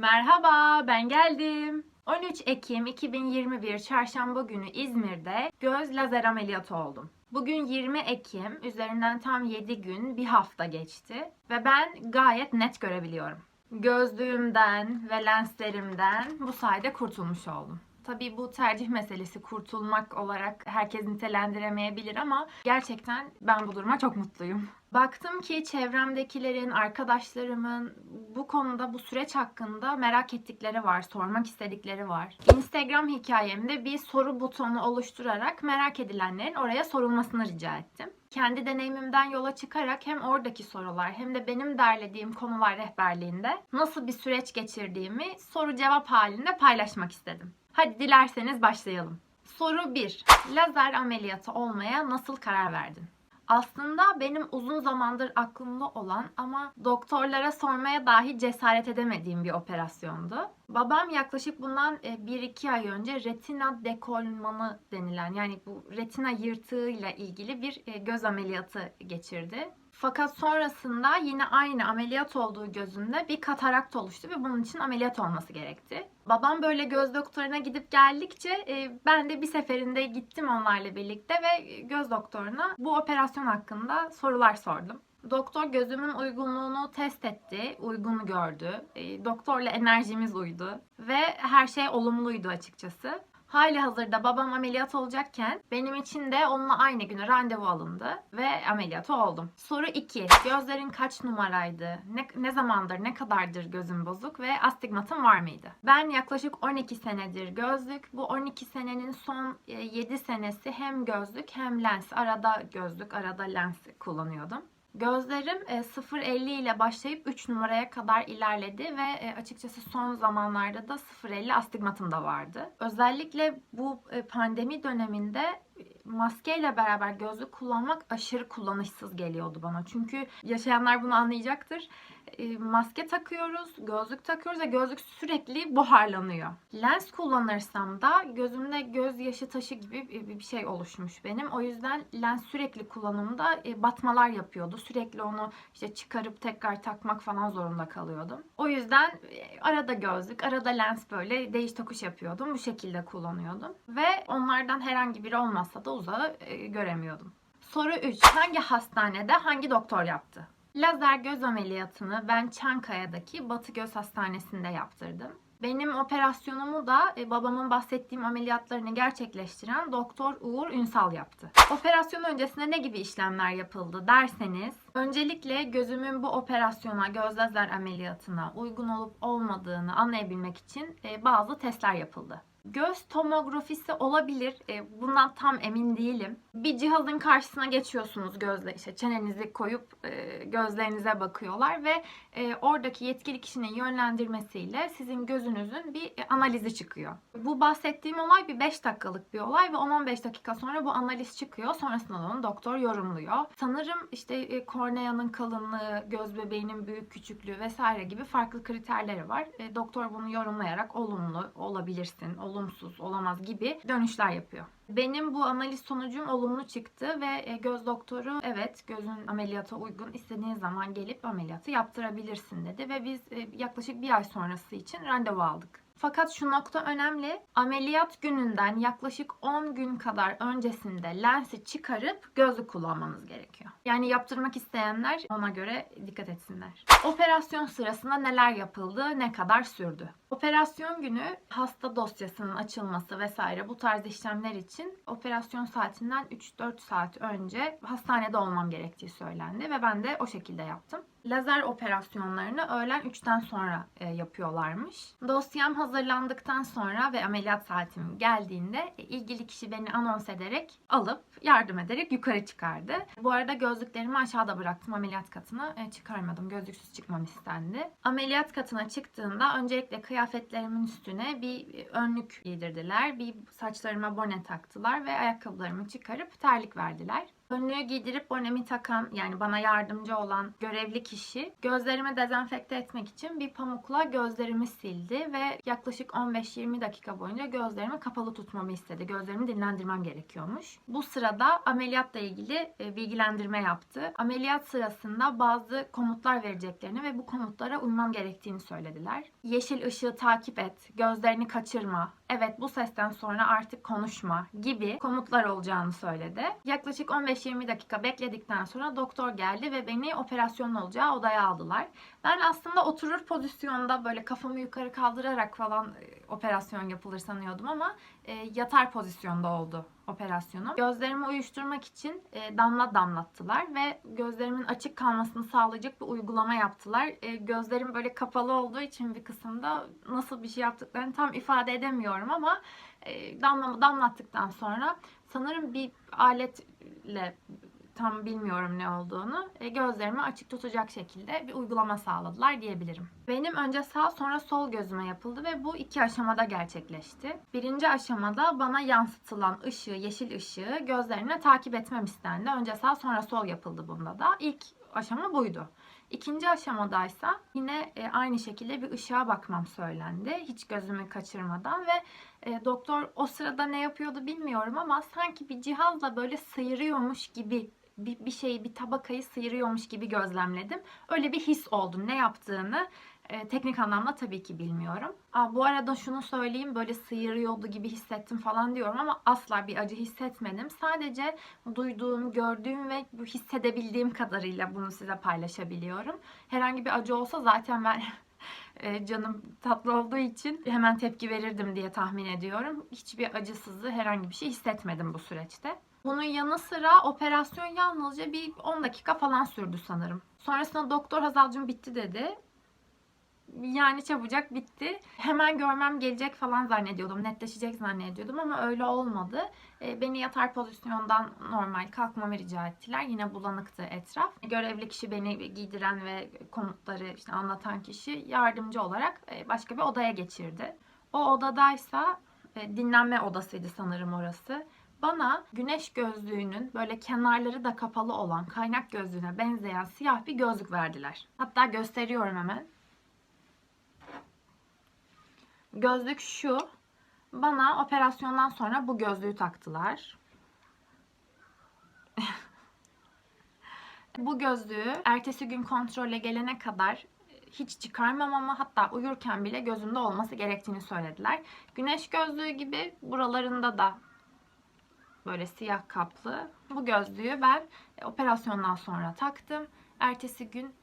Merhaba, ben geldim. 13 Ekim 2021 Çarşamba günü İzmir'de göz lazer ameliyatı oldum. Bugün 20 Ekim, üzerinden tam 7 gün, bir hafta geçti ve ben gayet net görebiliyorum. Gözlüğümden ve lenslerimden bu sayede kurtulmuş oldum. Tabii bu tercih meselesi kurtulmak olarak herkes nitelendiremeyebilir ama gerçekten ben bu duruma çok mutluyum. Baktım ki çevremdekilerin, arkadaşlarımın bu konuda bu süreç hakkında merak ettikleri var, sormak istedikleri var. Instagram hikayemde bir soru butonu oluşturarak merak edilenlerin oraya sorulmasını rica ettim. Kendi deneyimimden yola çıkarak hem oradaki sorular hem de benim derlediğim konular rehberliğinde nasıl bir süreç geçirdiğimi soru cevap halinde paylaşmak istedim. Hadi dilerseniz başlayalım. Soru 1. Lazer ameliyatı olmaya nasıl karar verdin? Aslında benim uzun zamandır aklımda olan ama doktorlara sormaya dahi cesaret edemediğim bir operasyondu. Babam yaklaşık bundan 1-2 ay önce retina dekolmanı denilen yani bu retina yırtığıyla ilgili bir e, göz ameliyatı geçirdi. Fakat sonrasında yine aynı ameliyat olduğu gözünde bir katarakt oluştu ve bunun için ameliyat olması gerekti. Babam böyle göz doktoruna gidip geldikçe e, ben de bir seferinde gittim onlarla birlikte ve göz doktoruna bu operasyon hakkında sorular sordum. Doktor gözümün uygunluğunu test etti, uygun gördü. E, doktorla enerjimiz uydu ve her şey olumluydu açıkçası. Hali hazırda babam ameliyat olacakken benim için de onunla aynı güne randevu alındı ve ameliyatı oldum. Soru 2. Gözlerin kaç numaraydı? Ne, ne zamandır, ne kadardır gözüm bozuk ve astigmatım var mıydı? Ben yaklaşık 12 senedir gözlük. Bu 12 senenin son 7 senesi hem gözlük hem lens. Arada gözlük, arada lens kullanıyordum. Gözlerim e, 0.50 ile başlayıp 3 numaraya kadar ilerledi ve e, açıkçası son zamanlarda da 0.50 astigmatım da vardı. Özellikle bu e, pandemi döneminde maskeyle beraber gözlük kullanmak aşırı kullanışsız geliyordu bana. Çünkü yaşayanlar bunu anlayacaktır. E, maske takıyoruz, gözlük takıyoruz ve gözlük sürekli buharlanıyor. Lens kullanırsam da gözümde gözyaşı taşı gibi bir şey oluşmuş benim. O yüzden lens sürekli kullanımda e, batmalar yapıyordu. Sürekli onu işte çıkarıp tekrar takmak falan zorunda kalıyordum. O yüzden e, arada gözlük, arada lens böyle değiş tokuş yapıyordum. Bu şekilde kullanıyordum. Ve onlardan herhangi biri olmazsa da uzağı göremiyordum. Soru 3. Hangi hastanede hangi doktor yaptı? Lazer göz ameliyatını ben Çankaya'daki Batı Göz Hastanesi'nde yaptırdım. Benim operasyonumu da e, babamın bahsettiğim ameliyatlarını gerçekleştiren Doktor Uğur Ünsal yaptı. Operasyon öncesinde ne gibi işlemler yapıldı derseniz, öncelikle gözümün bu operasyona, göz lazer ameliyatına uygun olup olmadığını anlayabilmek için e, bazı testler yapıldı. Göz tomografisi olabilir. E, bundan tam emin değilim. Bir cihazın karşısına geçiyorsunuz gözle işte çenenizi koyup e, gözlerinize bakıyorlar ve e, oradaki yetkili kişinin yönlendirmesiyle sizin gözünüzün bir analizi çıkıyor. Bu bahsettiğim olay bir 5 dakikalık bir olay ve 10-15 dakika sonra bu analiz çıkıyor. Sonrasında da onu doktor yorumluyor. Sanırım işte korneanın kalınlığı, göz bebeğinin büyük küçüklüğü vesaire gibi farklı kriterleri var. Doktor bunu yorumlayarak olumlu olabilirsin, olumsuz, olamaz gibi dönüşler yapıyor. Benim bu analiz sonucum olumlu çıktı ve göz doktoru evet gözün ameliyata uygun istediğin zaman gelip ameliyatı yaptırabilirsin dedi ve biz yaklaşık bir ay sonrası için randevu aldık. Fakat şu nokta önemli. Ameliyat gününden yaklaşık 10 gün kadar öncesinde lensi çıkarıp gözlük kullanmanız gerekiyor. Yani yaptırmak isteyenler ona göre dikkat etsinler. Operasyon sırasında neler yapıldı, ne kadar sürdü? Operasyon günü hasta dosyasının açılması vesaire bu tarz işlemler için operasyon saatinden 3-4 saat önce hastanede olmam gerektiği söylendi ve ben de o şekilde yaptım. Lazer operasyonlarını öğlen 3'ten sonra e, yapıyorlarmış. Dosyam hazırlandıktan sonra ve ameliyat saatim geldiğinde e, ilgili kişi beni anons ederek alıp yardım ederek yukarı çıkardı. Bu arada gözlüklerimi aşağıda bıraktım. Ameliyat katına e, çıkarmadım. Gözlüksüz çıkmam istendi. Ameliyat katına çıktığımda öncelikle kıyafetlerimin üstüne bir önlük giydirdiler. Bir saçlarıma bone taktılar ve ayakkabılarımı çıkarıp terlik verdiler. Önlüğü giydirip bonemi takan yani bana yardımcı olan görevli kişi gözlerimi dezenfekte etmek için bir pamukla gözlerimi sildi ve yaklaşık 15-20 dakika boyunca gözlerimi kapalı tutmamı istedi. Gözlerimi dinlendirmem gerekiyormuş. Bu sırada ameliyatla ilgili e, bilgilendirme yaptı. Ameliyat sırasında bazı komutlar vereceklerini ve bu komutlara uymam gerektiğini söylediler. Yeşil ışığı takip et, gözlerini kaçırma, evet bu sesten sonra artık konuşma gibi komutlar olacağını söyledi. Yaklaşık 15-20 dakika bekledikten sonra doktor geldi ve beni operasyonun olacağı odaya aldılar. Ben aslında oturur pozisyonda böyle kafamı yukarı kaldırarak falan e, operasyon yapılır sanıyordum ama e, yatar pozisyonda oldu operasyonum. Gözlerimi uyuşturmak için e, damla damlattılar ve gözlerimin açık kalmasını sağlayacak bir uygulama yaptılar. E, gözlerim böyle kapalı olduğu için bir kısımda nasıl bir şey yaptıklarını tam ifade edemiyorum ama e, damlamı damlattıktan sonra sanırım bir aletle tam bilmiyorum ne olduğunu e, gözlerimi açık tutacak şekilde bir uygulama sağladılar diyebilirim. Benim önce sağ sonra sol gözüme yapıldı ve bu iki aşamada gerçekleşti. Birinci aşamada bana yansıtılan ışığı, yeşil ışığı gözlerine takip etmem istendi. Önce sağ sonra sol yapıldı bunda da. İlk aşama buydu. İkinci aşamadaysa yine e, aynı şekilde bir ışığa bakmam söylendi. Hiç gözümü kaçırmadan ve e, doktor o sırada ne yapıyordu bilmiyorum ama sanki bir cihazla böyle sıyırıyormuş gibi bir, şeyi, bir tabakayı sıyırıyormuş gibi gözlemledim. Öyle bir his oldu. Ne yaptığını e, teknik anlamda tabii ki bilmiyorum. Aa, bu arada şunu söyleyeyim böyle sıyırıyordu gibi hissettim falan diyorum ama asla bir acı hissetmedim. Sadece duyduğum, gördüğüm ve hissedebildiğim kadarıyla bunu size paylaşabiliyorum. Herhangi bir acı olsa zaten ben e, canım tatlı olduğu için hemen tepki verirdim diye tahmin ediyorum. Hiçbir acısızlığı herhangi bir şey hissetmedim bu süreçte. Bunun yanı sıra operasyon yalnızca bir 10 dakika falan sürdü sanırım. Sonrasında doktor Hazalcığım bitti dedi. Yani çabucak bitti. Hemen görmem gelecek falan zannediyordum. Netleşecek zannediyordum ama öyle olmadı. E, Beni yatar pozisyondan normal kalkmamı rica ettiler. Yine bulanıktı etraf. Görevli kişi beni giydiren ve komutları işte anlatan kişi yardımcı olarak e, başka bir odaya geçirdi. O odadaysa e, dinlenme odasıydı sanırım orası. Bana güneş gözlüğünün böyle kenarları da kapalı olan kaynak gözlüğüne benzeyen siyah bir gözlük verdiler. Hatta gösteriyorum hemen. Gözlük şu. Bana operasyondan sonra bu gözlüğü taktılar. bu gözlüğü ertesi gün kontrole gelene kadar hiç çıkarmamamı hatta uyurken bile gözümde olması gerektiğini söylediler. Güneş gözlüğü gibi buralarında da böyle siyah kaplı. Bu gözlüğü ben operasyondan sonra taktım. Ertesi gün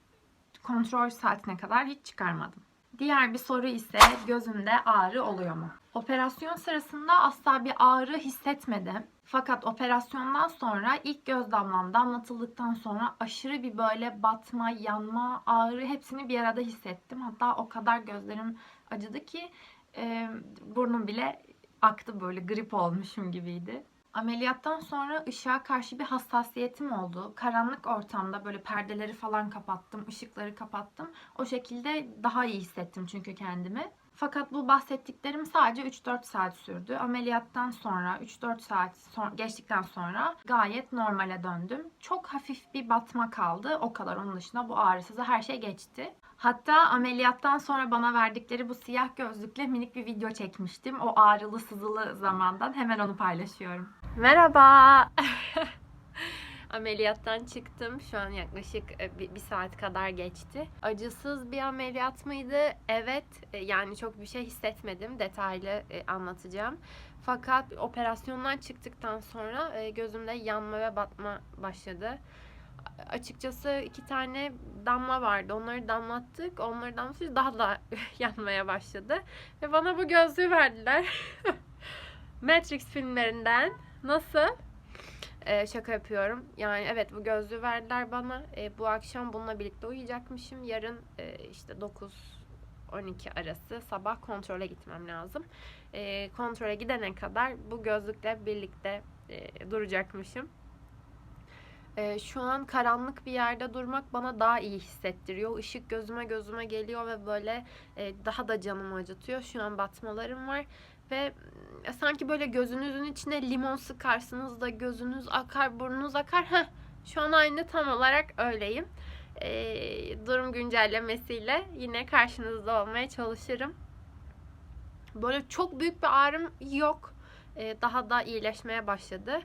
kontrol saatine kadar hiç çıkarmadım. Diğer bir soru ise gözümde ağrı oluyor mu? Operasyon sırasında asla bir ağrı hissetmedim. Fakat operasyondan sonra ilk göz damlam damlatıldıktan sonra aşırı bir böyle batma, yanma, ağrı hepsini bir arada hissettim. Hatta o kadar gözlerim acıdı ki e, burnum bile aktı böyle grip olmuşum gibiydi. Ameliyattan sonra ışığa karşı bir hassasiyetim oldu. Karanlık ortamda böyle perdeleri falan kapattım, ışıkları kapattım. O şekilde daha iyi hissettim çünkü kendimi. Fakat bu bahsettiklerim sadece 3-4 saat sürdü. Ameliyattan sonra 3-4 saat son- geçtikten sonra gayet normale döndüm. Çok hafif bir batma kaldı. O kadar onun dışında bu ağrısızı her şey geçti. Hatta ameliyattan sonra bana verdikleri bu siyah gözlükle minik bir video çekmiştim. O ağrılı sızılı zamandan hemen onu paylaşıyorum. Merhaba. Ameliyattan çıktım. Şu an yaklaşık e, bir, saat kadar geçti. Acısız bir ameliyat mıydı? Evet. E, Yani çok bir şey hissetmedim. Detaylı e, anlatacağım. Fakat operasyondan çıktıktan sonra gözümde yanma ve batma başladı. Açıkçası iki tane damla vardı. Onları damlattık. Onları damlatınca daha da yanmaya başladı. Ve bana bu gözlüğü verdiler. Matrix filmlerinden. Nasıl? Ee, şaka yapıyorum. Yani evet bu gözlüğü verdiler bana. Ee, bu akşam bununla birlikte uyuyacakmışım. Yarın e, işte 9 12 arası sabah kontrole gitmem lazım. Ee, kontrole gidene kadar bu gözlükle birlikte e, duracakmışım. Ee, şu an karanlık bir yerde durmak bana daha iyi hissettiriyor. Işık gözüme gözüme geliyor ve böyle e, daha da canımı acıtıyor. Şu an batmalarım var ve e, sanki böyle gözünüzün içine limon sıkarsınız da gözünüz akar, burnunuz akar. Heh, şu an aynı tam olarak öyleyim. Ee, durum güncellemesiyle yine karşınızda olmaya çalışırım. Böyle çok büyük bir ağrım yok. Ee, daha da iyileşmeye başladı.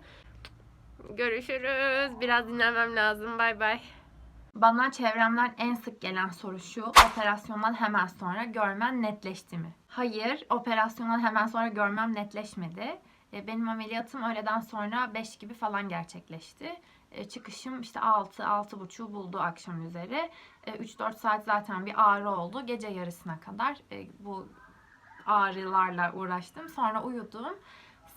Görüşürüz. Biraz dinlenmem lazım. Bay bay. Bana çevremden en sık gelen soru şu. Operasyondan hemen sonra görmen netleşti mi? Hayır, operasyondan hemen sonra görmem netleşmedi. E, Benim ameliyatım öğleden sonra 5 gibi falan gerçekleşti. E, Çıkışım işte 6 6.30 buldu akşam üzeri. E, 3-4 saat zaten bir ağrı oldu. Gece yarısına kadar e, bu ağrılarla uğraştım. Sonra uyudum.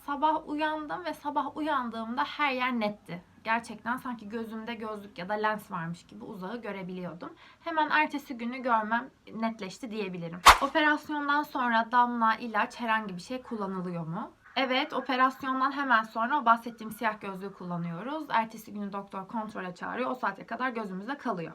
Sabah uyandım ve sabah uyandığımda her yer netti. Gerçekten sanki gözümde gözlük ya da lens varmış gibi uzağı görebiliyordum. Hemen ertesi günü görmem netleşti diyebilirim. Operasyondan sonra damla, ilaç herhangi bir şey kullanılıyor mu? Evet, operasyondan hemen sonra o bahsettiğim siyah gözlüğü kullanıyoruz. Ertesi günü doktor kontrole çağırıyor. O saate kadar gözümüzde kalıyor.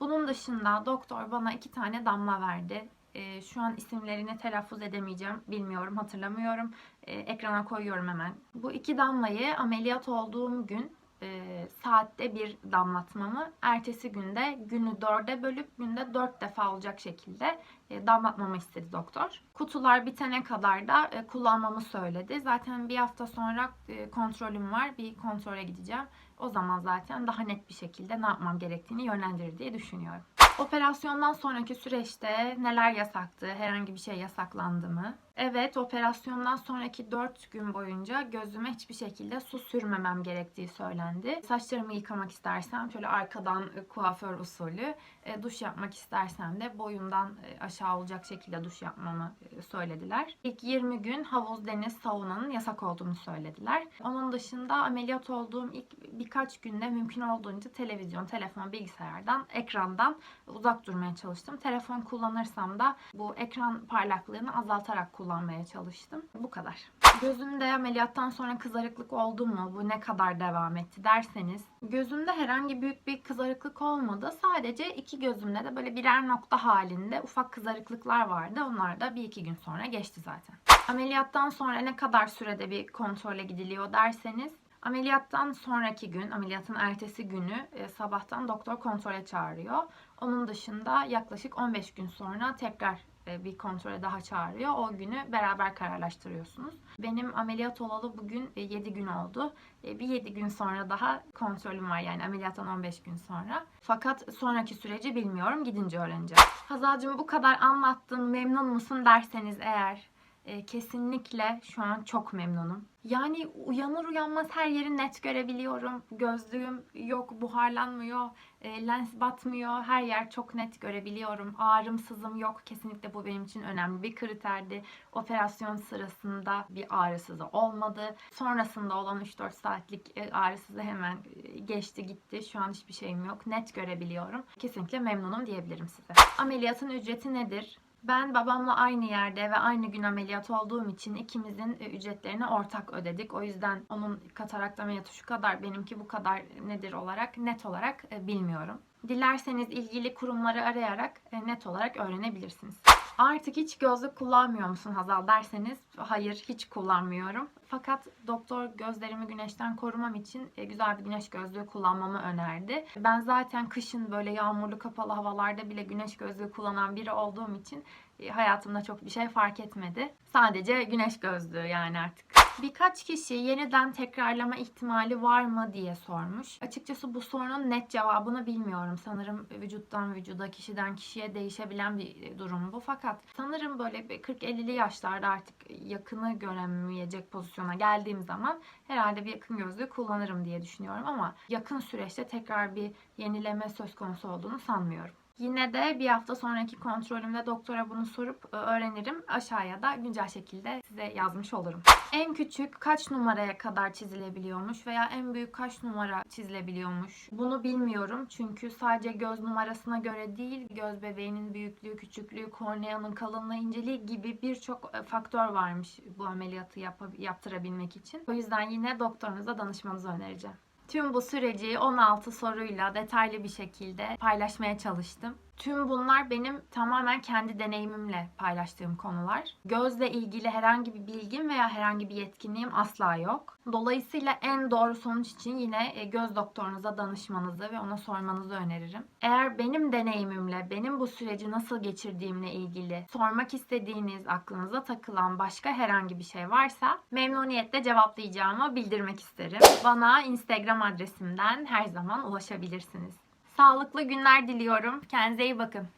Bunun dışında doktor bana iki tane damla verdi. Ee, şu an isimlerini telaffuz edemeyeceğim. Bilmiyorum, hatırlamıyorum. Ee, ekrana koyuyorum hemen. Bu iki damlayı ameliyat olduğum gün e, saatte bir damlatmamı, ertesi günde günü dörde bölüp günde dört defa olacak şekilde e, damlatmamı istedi doktor. Kutular bitene kadar da e, kullanmamı söyledi. Zaten bir hafta sonra e, kontrolüm var. Bir kontrole gideceğim. O zaman zaten daha net bir şekilde ne yapmam gerektiğini yönlendirir diye düşünüyorum. Operasyondan sonraki süreçte neler yasaktı? Herhangi bir şey yasaklandı mı? Evet, operasyondan sonraki 4 gün boyunca gözüme hiçbir şekilde su sürmemem gerektiği söylendi. Saçlarımı yıkamak istersem şöyle arkadan e, kuaför usulü, e, duş yapmak istersem de boyundan e, aşağı olacak şekilde duş yapmamı söylediler. İlk 20 gün havuz, deniz, saunanın yasak olduğunu söylediler. Onun dışında ameliyat olduğum ilk birkaç günde mümkün olduğunca televizyon, telefon, bilgisayardan, ekrandan uzak durmaya çalıştım. Telefon kullanırsam da bu ekran parlaklığını azaltarak kullanmaya çalıştım. Bu kadar. Gözümde ameliyattan sonra kızarıklık oldu mu? Bu ne kadar devam etti derseniz. Gözümde herhangi büyük bir kızarıklık olmadı. Sadece iki gözümde de böyle birer nokta halinde ufak kızarıklıklar vardı. Onlar da bir iki gün sonra geçti zaten. Ameliyattan sonra ne kadar sürede bir kontrole gidiliyor derseniz Ameliyattan sonraki gün, ameliyatın ertesi günü e, sabahtan doktor kontrole çağırıyor. Onun dışında yaklaşık 15 gün sonra tekrar e, bir kontrole daha çağırıyor. O günü beraber kararlaştırıyorsunuz. Benim ameliyat olalı bugün 7 gün oldu. E, Bir 7 gün sonra daha kontrolüm var yani ameliyattan 15 gün sonra. Fakat sonraki süreci bilmiyorum. Gidince öğreneceğim. Hazalcığım bu kadar anlattım. Memnun musun derseniz eğer e, kesinlikle şu an çok memnunum. Yani uyanır uyanmaz her yeri net görebiliyorum. Gözlüğüm yok, buharlanmıyor, e, lens batmıyor. Her yer çok net görebiliyorum. Ağrım, sızım yok. Kesinlikle bu benim için önemli bir kriterdi. Operasyon sırasında bir ağrısızı olmadı. Sonrasında olan 3-4 saatlik e, ağrısızı hemen e, geçti gitti. Şu an hiçbir şeyim yok. Net görebiliyorum. Kesinlikle memnunum diyebilirim size. Ameliyatın ücreti nedir? Ben babamla aynı yerde ve aynı gün ameliyat olduğum için ikimizin e, ücretlerini ortak ödedik. O yüzden onun katarakt ameliyatı şu kadar, benimki bu kadar nedir olarak net olarak e, bilmiyorum. Dilerseniz ilgili kurumları arayarak e, net olarak öğrenebilirsiniz. Artık hiç gözlük kullanmıyor musun Hazal derseniz hayır hiç kullanmıyorum. Fakat doktor gözlerimi güneşten korumam için e, güzel bir güneş gözlüğü kullanmamı önerdi. Ben zaten kışın böyle yağmurlu kapalı havalarda bile güneş gözlüğü kullanan biri olduğum için e, hayatımda çok bir şey fark etmedi. Sadece güneş gözlüğü yani artık. Birkaç kişi yeniden tekrarlama ihtimali var mı diye sormuş. Açıkçası bu sorunun net cevabını bilmiyorum. Sanırım vücuttan vücuda, kişiden kişiye değişebilen bir durum bu. Fakat sanırım böyle bir 40-50'li yaşlarda artık yakını göremeyecek pozisyona geldiğim zaman herhalde bir yakın gözlüğü kullanırım diye düşünüyorum ama yakın süreçte tekrar bir yenileme söz konusu olduğunu sanmıyorum. Yine de bir hafta sonraki kontrolümde doktora bunu sorup e, öğrenirim. Aşağıya da güncel şekilde size yazmış olurum. En küçük kaç numaraya kadar çizilebiliyormuş veya en büyük kaç numara çizilebiliyormuş? Bunu bilmiyorum çünkü sadece göz numarasına göre değil, göz bebeğinin büyüklüğü, küçüklüğü, korneanın kalınlığı, inceliği gibi birçok e, faktör varmış bu ameliyatı yap- yaptırabilmek için. O yüzden yine doktorunuza danışmanızı önereceğim. Tüm bu süreci 16 soruyla detaylı bir şekilde paylaşmaya çalıştım. Tüm bunlar benim tamamen kendi deneyimimle paylaştığım konular. Gözle ilgili herhangi bir bilgim veya herhangi bir yetkinliğim asla yok. Dolayısıyla en doğru sonuç için yine e, göz doktorunuza danışmanızı ve ona sormanızı öneririm. Eğer benim deneyimimle, benim bu süreci nasıl geçirdiğimle ilgili sormak istediğiniz, aklınıza takılan başka herhangi bir şey varsa memnuniyetle cevaplayacağımı bildirmek isterim. Bana Instagram adresimden her zaman ulaşabilirsiniz. Sağlıklı günler diliyorum. Kendinize iyi bakın.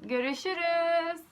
Görüşürüz.